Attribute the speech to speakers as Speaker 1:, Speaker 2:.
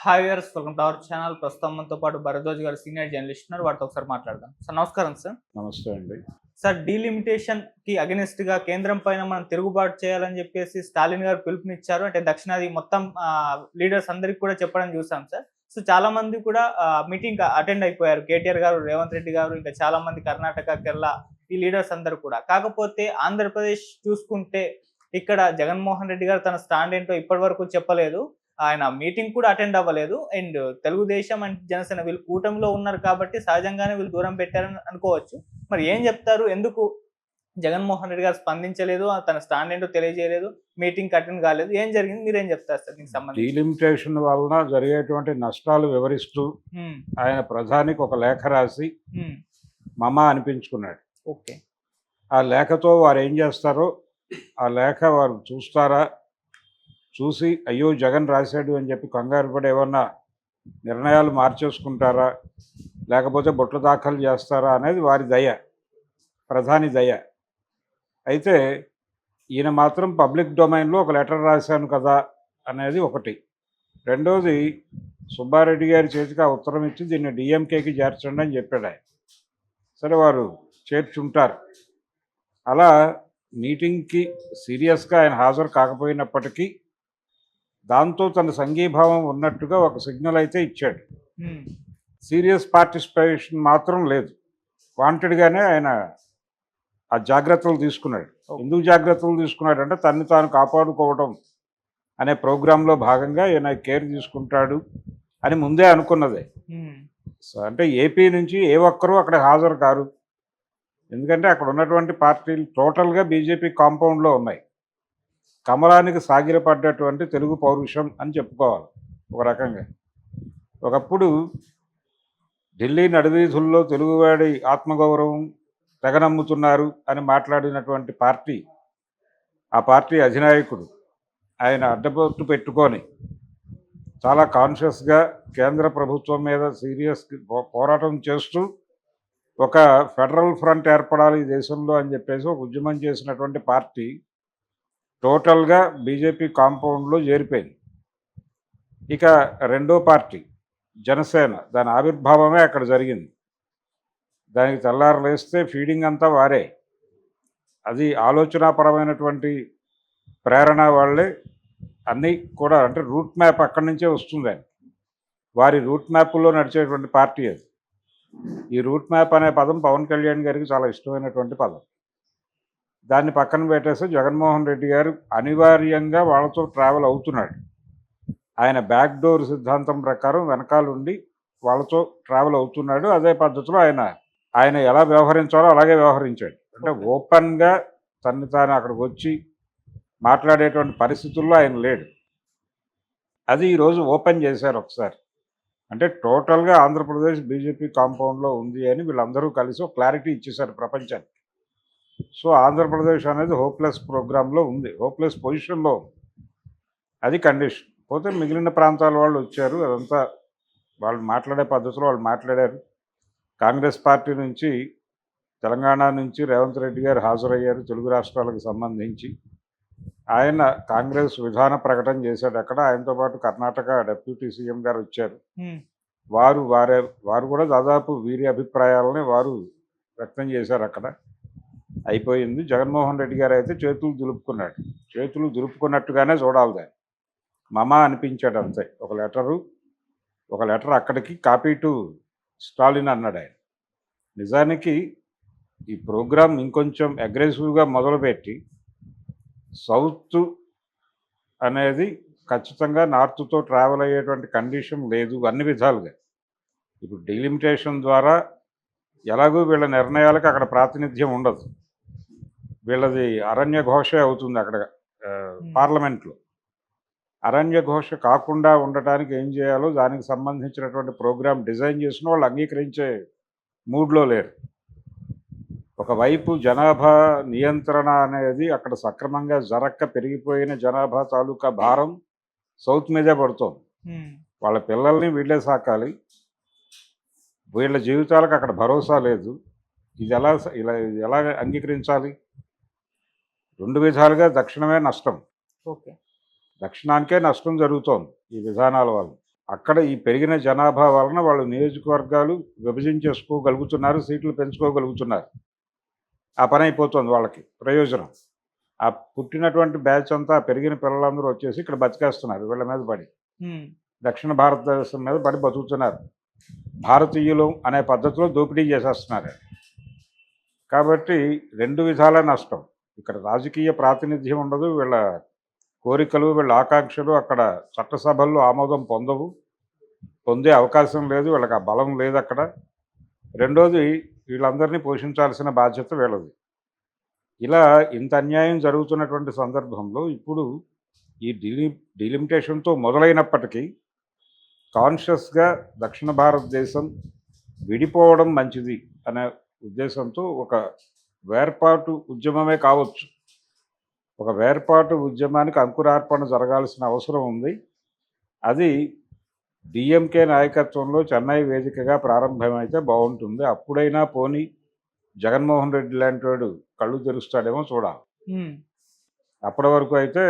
Speaker 1: Hi viewers welcome to our channel ప్రస్తుతం మనతో పాటు భరద్వాజ్ గారు సీనియర్ జర్నలిస్ట్ ఉన్నారు. వాటితో ఒకసారి మాట్లాడదాం. సార్ నమస్కారం సార్
Speaker 2: నమస్తే అండి.
Speaker 1: సార్ డీలిమిటేషన్కి అగెనిస్ట్గా కేంద్రం పైన మనం తిరుగుబాటు చేయాలని చెప్పేసి స్టాలిన్ గారు పిలుపునిచ్చారు. అంటే దక్షిణాది మొత్తం లీడర్స్ అందరికి కూడా చెప్పడం చూసాం సార్ సో చాలా మంది కూడా మీటింగ్ అటెండ్ అయిపోయారు. కేటీఆర్ గారు రేవంత్ రెడ్డి గారు ఇంకా చాలా మంది కర్ణాటక కేరళ ఈ లీడర్స్ అందరు కూడా. కాకపోతే ఆంధ్రప్రదేశ్ చూసుకుంటే ఇక్కడ జగన్మోహన్ రెడ్డి గారు తన స్టాండ్ ఏంటో ఇప్పటి వరకు చెప్పలేదు. ఆయన మీటింగ్ కూడా అటెండ్ అవ్వలేదు. అండ్ తెలుగుదేశం అండ్ జనసేన వీళ్ళు కూటమిలో ఉన్నారు కాబట్టి సహజంగానే వీళ్ళు దూరం పెట్టారని అనుకోవచ్చు. మరి ఏం చెప్తారు? ఎందుకు జగన్మోహన్ రెడ్డి గారు స్పందించలేదు? తన స్టాండ్ ఏంటో తెలియజేయలేదు? మీటింగ్ అటెండ్ కాలేదు? ఏం జరిగింది? మీరేం చెప్తారు సార్ దీనికి సంబంధించి?
Speaker 2: డీలిమిటేషన్ వలన జరిగేటువంటి నష్టాలు వివరిస్తూ ఆయన ప్రధానికి ఒక లేఖ రాసి మమ అనిపించుకున్నాడు.
Speaker 1: ఓకే.
Speaker 2: ఆ లేఖతో వారు ఏం చేస్తారో ఆ లేఖ వారు చూస్తారా? చూసి అయ్యో జగన్ రాశాడు అని చెప్పి కంగారు పడి ఏమన్నా నిర్ణయాలు మార్చేసుకుంటారా? లేకపోతే బొట్లు దాఖలు చేస్తారా అనేది వారి దయ ప్రధాని దయ. అయితే ఈయన మాత్రం పబ్లిక్ డొమైన్లో ఒక లెటర్ రాశాను కదా అనేది ఒకటి. రెండోది సుబ్బారెడ్డి గారి చేతికి ఆ ఉత్తరం ఇచ్చి దీన్ని డిఎంకేకి చేర్చండి అని చెప్పాడు ఆయన. సరే వారు చేర్చుంటారు. అలా మీటింగ్కి సీరియస్గా ఆయన హాజరు కాకపోయినప్పటికీ దాంతో తన సంఘీభావం ఉన్నట్టుగా ఒక సిగ్నల్ అయితే ఇచ్చాడు. సీరియస్ పార్టిసిపేషన్ మాత్రం లేదు. వాంటెడ్గానే ఆయన ఆ జాగ్రత్తలు తీసుకున్నాడు. ఎందుకు జాగ్రత్తలు తీసుకున్నాడు అంటే తన్ని తాను కాపాడుకోవడం అనే ప్రోగ్రాంలో భాగంగా ఈయన కేర్ తీసుకుంటాడు అని ముందే అనుకున్నదే. సో అంటే ఏపీ నుంచి ఏ ఒక్కరూ అక్కడ హాజరు కారు. ఎందుకంటే అక్కడ ఉన్నటువంటి పార్టీలు టోటల్గా బీజేపీ కాంపౌండ్లో ఉన్నాయి. కమలానికి సాగిలపడ్డటువంటి తెలుగు పౌరుషం అని చెప్పుకోవాలి ఒక రకంగా. ఒకప్పుడు ఢిల్లీ నడివీధుల్లో తెలుగువాడి ఆత్మగౌరవం తెగనమ్ముతున్నారు అని మాట్లాడినటువంటి పార్టీ ఆ పార్టీ అధినాయకుడు. ఆయన అడ్డపట్టు పెట్టుకొని చాలా కాన్షియస్గా కేంద్ర ప్రభుత్వం మీద సీరియస్ పోరాటం చేస్తూ ఒక ఫెడరల్ ఫ్రంట్ ఏర్పడాలి ఈ దేశంలో అని చెప్పేసి ఒక ఉద్యమం చేసినటువంటి పార్టీ టోటల్గా బీజేపీ కాంపౌండ్లో చేరిపోయింది. ఇక రెండో పార్టీ జనసేన దాని ఆవిర్భావమే అక్కడ జరిగింది. దానికి తెల్లారు లేస్తే ఫీడింగ్ అంతా వారే. అది ఆలోచనాపరమైనటువంటి ప్రేరణ వాళ్ళే. అన్నీ కూడా అంటే రూట్ మ్యాప్ అక్కడి నుంచే వస్తుంది వారి రూట్ మ్యాప్లో నడిచేటువంటి పార్టీ అది. ఈ రూట్ మ్యాప్ అనే పదం పవన్ కళ్యాణ్ గారికి చాలా ఇష్టమైనటువంటి పదం. దాన్ని పక్కన పెట్టేస్తే జగన్మోహన్ రెడ్డి గారు అనివార్యంగా వాళ్ళతో ట్రావెల్ అవుతున్నాడు. ఆయన బ్యాక్ డోర్ సిద్ధాంతం ప్రకారం వెనకాలండి వాళ్ళతో ట్రావెల్ అవుతున్నాడు. అదే పద్ధతిలో ఆయన ఆయన ఎలా వ్యవహరించాలో అలాగే వ్యవహరించాడు. అంటే ఓపెన్గా తన్ని తాను అక్కడికి వచ్చి మాట్లాడేటువంటి పరిస్థితుల్లో ఆయన లేడు. అది ఈరోజు ఓపెన్ చేశారు ఒకసారి. అంటే టోటల్గా ఆంధ్రప్రదేశ్ బీజేపీ కాంపౌండ్లో ఉంది అని వీళ్ళందరూ కలిసి క్లారిటీ ఇచ్చేశారు ప్రపంచానికి. సో ఆంధ్రప్రదేశ్ అనేది హోప్లెస్ ప్రోగ్రాంలో ఉంది. హోప్లెస్ పొజిషన్లో ఉంది. అది కండిషన్. పోతే మిగిలిన ప్రాంతాల వాళ్ళు వచ్చారు. అదంతా వాళ్ళు మాట్లాడే పద్ధతిలో వాళ్ళు మాట్లాడారు. కాంగ్రెస్ పార్టీ నుంచి తెలంగాణ నుంచి రేవంత్ రెడ్డి గారు హాజరయ్యారు తెలుగు రాష్ట్రాలకు సంబంధించి. ఆయన కాంగ్రెస్ విధాన ప్రకటన చేశాడు. అక్కడ ఆయనతో పాటు కర్ణాటక డిప్యూటీ సీఎం గారు వచ్చారు. వారు వారే వారు కూడా దాదాపు వీరి అభిప్రాయాలని వారు వ్యక్తం చేశారు అక్కడ. అయిపోయింది. జగన్మోహన్ రెడ్డి గారు అయితే చేతులు దులుపుకున్నాడు. చేతులు దులుపుకున్నట్టుగానే చూడాలి దాన్ని. మమ అనిపించాడు అంతే. ఒక లెటరు ఒక లెటర్ అక్కడికి కాపీ టు స్టాలిన్ అన్నాడు ఆయన. నిజానికి ఈ ప్రోగ్రాం ఇంకొంచెం అగ్రెసివ్గా మొదలుపెట్టి సౌత్ అనేది ఖచ్చితంగా నార్త్తో ట్రావెల్ అయ్యేటువంటి కండిషన్ లేదు అన్ని విధాలుగా. ఇప్పుడు డీలిమిటేషన్ ద్వారా ఎలాగూ వీళ్ళ నిర్ణయాలకు అక్కడ ప్రాతినిధ్యం ఉండదు. వీళ్ళది అరణ్య ఘోషే అవుతుంది అక్కడ పార్లమెంట్లో. అరణ్య ఘోష కాకుండా ఉండటానికి ఏం చేయాలో దానికి సంబంధించినటువంటి ప్రోగ్రామ్ డిజైన్ చేసిన వాళ్ళు అంగీకరించే మూడ్లో లేరు. ఒకవైపు జనాభా నియంత్రణ అనేది అక్కడ సక్రమంగా జరక్క పెరిగిపోయిన జనాభా తాలూకా భారం సౌత్ మీదే పడుతోంది. వాళ్ళ పిల్లల్ని వీళ్ళే సాకాలి. వీళ్ళ జీవితాలకు అక్కడ భరోసా లేదు. ఇది ఎలా ఇలా ఎలా అంగీకరించాలి? రెండు విధాలుగా దక్షిణమే నష్టం.
Speaker 1: ఓకే.
Speaker 2: దక్షిణానికే నష్టం జరుగుతోంది ఈ విధానాల వల్ల. అక్కడ ఈ పెరిగిన జనాభా వలన వాళ్ళు నియోజకవర్గాలు విభజించేసుకోగలుగుతున్నారు సీట్లు పెంచుకోగలుగుతున్నారు. ఆ పని అయిపోతుంది వాళ్ళకి ప్రయోజనం. ఆ పుట్టినటువంటి బ్యాచ్ అంతా పెరిగిన పిల్లలందరూ వచ్చేసి ఇక్కడ బతికేస్తున్నారు వీళ్ళ మీద పడి. దక్షిణ భారతదేశం మీద పడి బతుకుతున్నారు. భారతీయులు అనే పద్ధతిలో దోపిడీ చేసేస్తున్నారు. కాబట్టి రెండు విధాల నష్టం. ఇక్కడ రాజకీయ ప్రాతినిధ్యం ఉండదు వీళ్ళ కోరికలు వీళ్ళ ఆకాంక్షలు అక్కడ చట్టసభల్లో ఆమోదం పొందవు. పొందే అవకాశం లేదు వీళ్ళకి ఆ బలం లేదు అక్కడ. రెండోది వీళ్ళందరినీ పోషించాల్సిన బాధ్యత వీళ్ళది. ఇలా ఇంత అన్యాయం జరుగుతున్నటువంటి సందర్భంలో ఇప్పుడు ఈ డిలి డిలిమిటేషన్తో మొదలైనప్పటికీ కాన్షియస్గా దక్షిణ భారతదేశం విడిపోవడం మంచిది అనే ఉద్దేశంతో ఒక వేర్పాటు ఉద్యమమే కావచ్చు. ఒక వేర్పాటు ఉద్యమానికి అంకురార్పణ జరగాల్సిన అవసరం ఉంది. అది డిఎంకే నాయకత్వంలో చెన్నై వేదికగా ప్రారంభమైతే బాగుంటుంది. అప్పుడైనా పోని జగన్మోహన్ రెడ్డి లాంటి వాడు కళ్ళు తెరుస్తాడేమో చూడాలి. అప్పటి వరకు అయితే